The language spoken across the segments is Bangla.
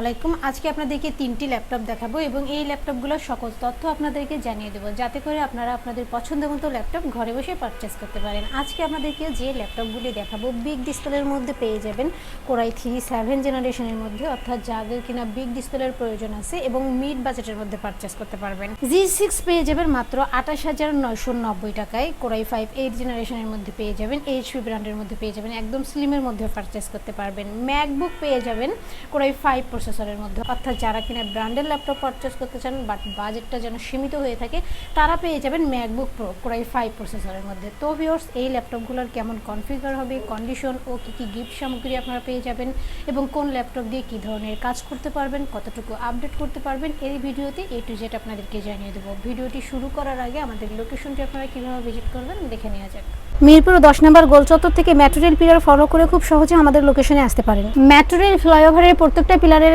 আলাইকুম। আজকে আপনাদেরকে তিনটি ল্যাপটপ দেখাবো এবং এই ল্যাপটপগুলোর সকল তথ্য আপনাদেরকে জানিয়ে দেবো, যাতে করে আপনারা আপনাদের পছন্দ মতো ল্যাপটপ ঘরে বসে পারচেস করতে পারেন। আজকে আপনাদেরকে যে ল্যাপটপগুলি দেখাবো বিগ ডিসপ্লের মধ্যে পেয়ে যাবেন কোরাই থ্রি সেভেন জেনারেশনের মধ্যে, অর্থাৎ যাদের কিনা বিগ ডিসপ্লের প্রয়োজন আছে এবং মিড বাজেটের মধ্যে পারচেস করতে পারবেন। জি সিক্স পেয়ে যাবেন মাত্র আঠাশ হাজার নয়শো নব্বই টাকায়। কোরাই ফাইভ এইট জেনারেশনের মধ্যে পেয়ে যাবেন এইচপি ব্র্যান্ডের মধ্যে পেয়ে যাবেন, একদম স্লিমের মধ্যে পারচেস করতে পারবেন। ম্যাকবুক পেয়ে যাবেন কোরাই ফাইভ প্রসেসরের মধ্যে। অর্থাৎ যারা কিনা ব্র্যান্ডের ল্যাপটপ পারচেস করতে চান বাট বাজেটটা যেন সীমিত হয়ে থাকে, তারা পেয়ে যাবেন ম্যাকবুক প্রো কোরাই ফাইভ প্রসেসরের মধ্যে। তো ভিওর্স এই ল্যাপটপগুলোর কেমন কনফিগার হবে কন্ডিশন ও কী কী গিফট সামগ্রী আপনারা পেয়ে যাবেন, এবং কোন ল্যাপটপ দিয়ে কী ধরনের কাজ করতে পারবেন, কতটুকু আপডেট করতে পারবেন, এই ভিডিওতে এ টু জেড আপনাদেরকে জানিয়ে দেবো। ভিডিওটি শুরু করার আগে আমাদের লোকেশনটি আপনারা কীভাবে ভিজিট করবেন, দেখে নেওয়া যাক। মিরপুর দশ নম্বর গোলচত্বর থেকে মেট্রো রেল পিলার ফলো করে খুব সহজে আমাদের লোকেশনে আসতে পারেন। মেট্রো রেল ফ্লাইওভারের প্রত্যেকটা পিলারের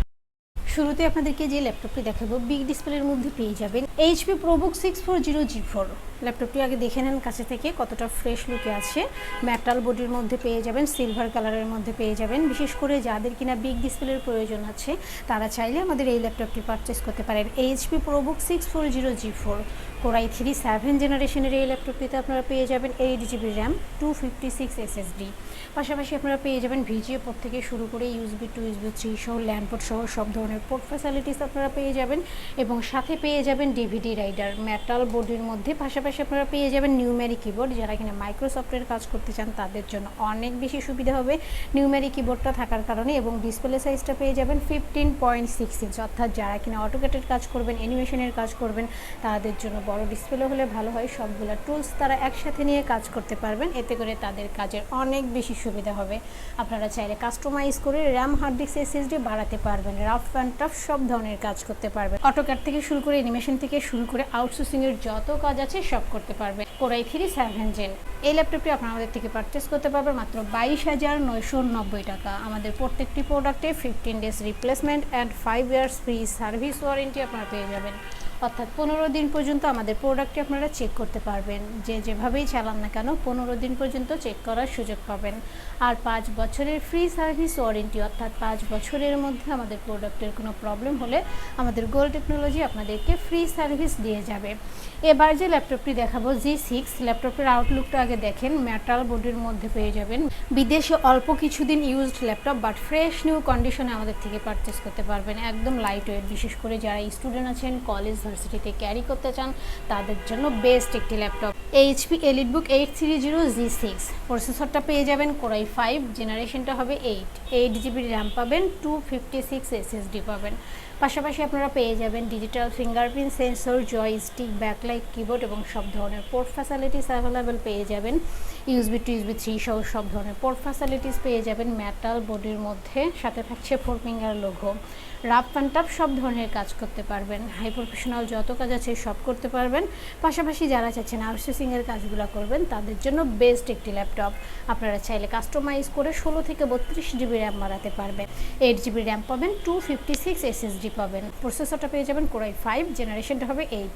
শুরুতে আপনাদেরকে যে ল্যাপটপটি দেখাবো বিগ ডিসপ্লের মধ্যে পেয়ে যাবেন HP ProBook six four zero G four ল্যাপটপটি আগে দেখে নেন কাছে থেকে, কতটা ফ্রেশ লুকে আছে। মেটাল বডির মধ্যে পেয়ে যাবেন সিলভার কালারের মধ্যে পেয়ে যাবেন। বিশেষ করে যাদের কিনা বিগ ডিসপ্লের প্রয়োজন আছে, তারা চাইলে আমাদের এই ল্যাপটপটি পারচেস করতে পারেন। HP ProBook six four zero G four core i three seven জেনারেশনের এই ল্যাপটপটিতে আপনারা পেয়ে যাবেন eight GB RAM two fifty six SSD পাশাপাশি আপনারা পেয়ে যাবেন ভিজিএ পোর্ট থেকে শুরু করে ইউসবি টু ইউসবি থ্রি সহ ল্যান্ড পোর্ট সহ সব ধরনের পোর্ট ফ্যাসিলিটিস আপনারা পেয়ে যাবেন। এবং সাথে পেয়ে যাবেন ডিভিডি রাইডার মেটাল বোর্ডের মধ্যে। পাশাপাশি আপনারা পেয়ে যাবেন নিউমেরি কিবোর্ড যারা কিনা মাইক্রোসফটের কাজ করতে চান তাদের জন্য অনেক বেশি সুবিধা হবে। নিউমেরি কিবোর্ডটা থাকার কারণে এবং ডিসপ্লে সাইজটা পেয়ে যাবেন ফিফটিন পয়েন্ট সিক্স ইঞ্চ অর্থাৎ যারা কিনা অটোকেটের কাজ করবেন অ্যানিমেশনের কাজ করবেন, তাদের জন্য বড় ডিসপ্লে হলে ভালো হয়। সবগুলো টুলস তারা একসাথে নিয়ে কাজ করতে পারবেন। এতে করে তাদের কাজের অনেক বেশি সুবিধা হবে। আপনারা চাইলে কাস্টমাইজ করে র্যাম হার্ড ডিস্ক এসএসডি বাড়াতে পারবেন। রাফ অ্যান্ড টাফ সব ধরনের কাজ করতে পারবেন। অটোক্যাট থেকে শুরু করে অ্যানিমেশন থেকে শুরু করে আউটসোর্সিং এর যত কাজ আছে সব করতে পারবেন কোরাই থ্রি সেভেন জেন এই ল্যাপটপটি আপনারা আমাদের থেকে পারচেস করতে পারবেন মাত্র বাইশ হাজার নয়শো নব্বই টাকা। আমাদের প্রত্যেকটি প্রোডাক্টে fifteen days replacement and five years free service warranty আপনারা পেয়ে যাবেন। অর্থাৎ পনেরো দিন পর্যন্ত আমাদের প্রোডাক্টটি আপনারা চেক করতে পারবেন। যে যেভাবেই চালান না কেন, পনেরো দিন পর্যন্ত চেক করার সুযোগ পাবেন। আর পাঁচ বছরের ফ্রি সার্ভিস ওয়ারেন্টি অর্থাৎ পাঁচ বছরের মধ্যে আমাদের প্রোডাক্টের কোনো প্রবলেম হলে আমাদের গোল টেকনোলজি আপনাদেরকে ফ্রি সার্ভিস দিয়ে যাবে। এবার যে ল্যাপটপটি দেখাবো জি সিক্স ল্যাপটপের আউটলুকটা আগে দেখেন। মেটাল বোর্ডের মধ্যে পেয়ে যাবেন। বিদেশে অল্প কিছুদিন used laptop but fresh new কন্ডিশনে আমাদের থেকে পারচেস করতে পারবেন। একদম লাইট ওয়েট বিশেষ করে যারা স্টুডেন্ট আছেন কলেজ ভার্সিটিতে ক্যারি করতে চান, তাদের জন্য বেস্ট একটি laptop. HP EliteBook eight three zero G six প্রসেসরটা পেয়ে যাবেন কোরাই ফাইভ জেনারেশনটা হবে এইট এইট জিবি র্যাম পাবেন টু ফিফটি সিক্স এসএসডি পাবেন। পাশাপাশি আপনারা পেয়ে যাবেন digital fingerprint sensor joystick backlight keyboard এবং সব ধরনের পোর্ট ফ্যাসিলিটিস অ্যাভেলেবেল পেয়ে যাবেন। ইউসবি টু ইউসবি থ্রি সহ সব ধরনের পোর্ট ফ্যাসিলিটিস পেয়ে যাবেন মেটাল বডির মধ্যে। সাথে থাকছে four finger logo rough and tough সব ধরনের কাজ করতে পারবেন। হাই প্রফেশনাল যত কাজ আছে সব করতে পারবেন। পাশাপাশি যারা চাচ্ছেন আউটসোর্সিংয়ের কাজগুলো করবেন, তাদের জন্য বেস্ট একটি ল্যাপটপ। আপনারা চাইলে কাস্টমাইজ করে ষোলো থেকে বত্রিশ জিবি র্যাম বাড়াতে পারবেন। এইট জিবি র্যাম পাবেন টু ফিফটি সিক্স এসএসডি পাবেন। প্রসেসরটা পেয়ে যাবেন কোরাই ফাইভ জেনারেশনটা হবে এইট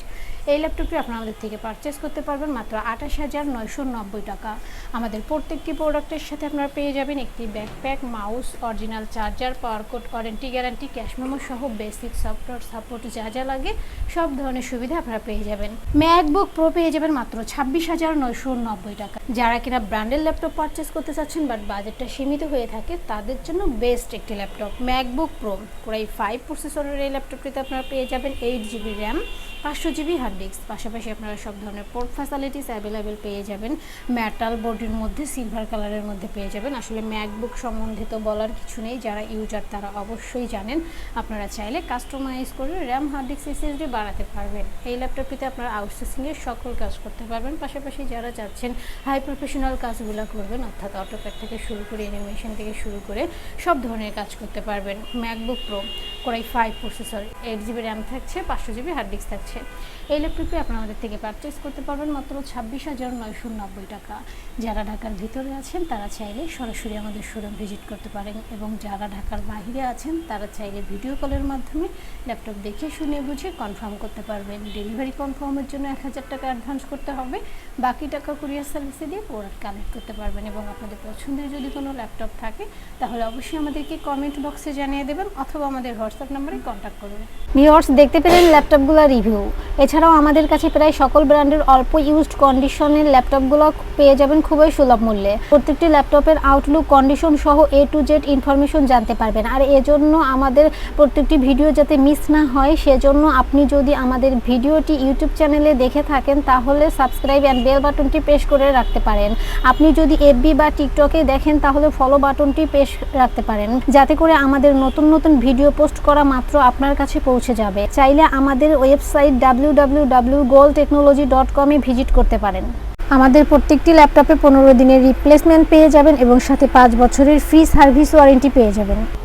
এই ল্যাপটপটি আপনারা আমাদের থেকে পারচেস করতে পারবেন মাত্র আঠাশ হাজার নয়শো নব্বই টাকা। আমাদের প্রত্যেকটি প্রোডাক্টের সাথে আপনারা পেয়ে যাবেন একটি backpack mouse original charger power cord warranty guarantee cash memo সহ বেসিক সফটওয়্যার সাপোর্ট যা যা লাগে, সব ধরনের সুবিধা আপনারা পেয়ে যাবেন। ম্যাকবুক প্রো পেয়ে যাবেন মাত্র ছাব্বিশ হাজার নয়শো নব্বই টাকা। যারা কিনা ব্র্যান্ডের ল্যাপটপ পারচেস করতে চাচ্ছেন বাট বাজেটটা সীমিত হয়ে থাকে, তাদের জন্য বেস্ট একটি laptop MacBook pro core i five প্রসেসরের এই ল্যাপটপটিতে আপনারা পেয়ে যাবেন এইট জিবি র্যাম পাঁচশো জিবি হার্ড ডিস্ক পাশাপাশি আপনারা সব ধরনের পোর্ট ফ্যাসিলিটিস অ্যাভেলেবেল পেয়ে যাবেন। মেটাল বডির মধ্যে সিলভার কালারের মধ্যে পেয়ে যাবেন। আসলে ম্যাকবুক সম্বন্ধে তো বলার কিছু নেই, যারা ইউজার তারা অবশ্যই জানেন। আপনারা চাইলে কাস্টমাইজ করে র্যাম হার্ড ডিস্ক এসএসডি বাড়াতে পারবেন। এই ল্যাপটপটিতে আপনারা আউটসোর্সিংয়ের সকল কাজ করতে পারবেন। পাশাপাশি যারা চাচ্ছেন হাই প্রফেশনাল কাজগুলো করবেন, অর্থাৎ অটোপ্যাড থেকে শুরু করে অ্যানিমেশন থেকে শুরু করে সব ধরনের কাজ করতে পারবেন। MacBook pro core i five processor eight GB RAM থাকছে, পাঁচশো জিবি হার্ড ডিস্ক থাকছে। এই ল্যাপটপটি আপনারা আমাদের থেকে পারচেস করতে পারবেন মাত্র ছাব্বিশ হাজার নয়শো নব্বই টাকা। যারা ঢাকার ভিতরে আছেন, তারা চাইলে সরাসরি আমাদের শোরুম ভিজিট করতে পারেন এবং যারা ঢাকার বাইরে আছেন, তারা চাইলে ভিডিও কলের মাধ্যমে ল্যাপটপ দেখে, শুনে, বুঝে কনফার্ম করতে পারবেন। ডেলিভারি কনফার্মের জন্য এক হাজার টাকা অ্যাডভান্স করতে হবে। বাকি টাকা কুরিয়ার সার্ভিসে দিয়ে প্রোডাক্ট কালেক্ট করতে পারবেন এবং আপনাদের পছন্দের যদি কোনো ল্যাপটপ থাকে, তাহলে অবশ্যই আমাদেরকে কমেন্ট বক্সে জানিয়ে দেবেন অথবা আমাদের হোয়াটসঅ্যাপ নাম্বারে কন্ট্যাক্ট করবেন ভিউয়ার্স দেখতে পেলেন ল্যাপটপগুলো রিভিউ এছাড়াও আমাদের কাছে প্রায় সকল ব্র্যান্ডের অল্প ইউজড কন্ডিশনের ল্যাপটপগুলো পেয়ে যাবেন খুবই সুলভ মূল্যে। প্রত্যেকটি ল্যাপটপের আউটলুক কন্ডিশন সহ এ টু জেড ইনফরমেশন জানতে পারবেন। আর এজন্য আমাদের প্রত্যেকটি ভিডিও যাতে মিস না হয়, সেজন্য আপনি যদি আমাদের ভিডিওটি ইউটিউব চ্যানেলে দেখে থাকেন, তাহলে সাবস্ক্রাইব অ্যান্ড বেল বাটনটি প্রেস করে রাখতে পারেন। আপনি যদি এফবি বা টিকটকে দেখেন, তাহলে ফলো বাটনটি প্রেস রাখতে পারেন, যাতে করে আমাদের নতুন নতুন ভিডিও পোস্ট করা মাত্র আপনার কাছে পৌঁছে যাবে। চাইলে আমাদের website W W W goal technology dot visit করতে পারেন। আমাদের প্রত্যেকটি ল্যাপটপে পনেরো দিনের রিপ্লেসমেন্ট পেয়ে যাবেন এবং সাথে পাঁচ বছরের ফ্রি সার্ভিস ওয়ারেন্টি পেয়ে যাবেন।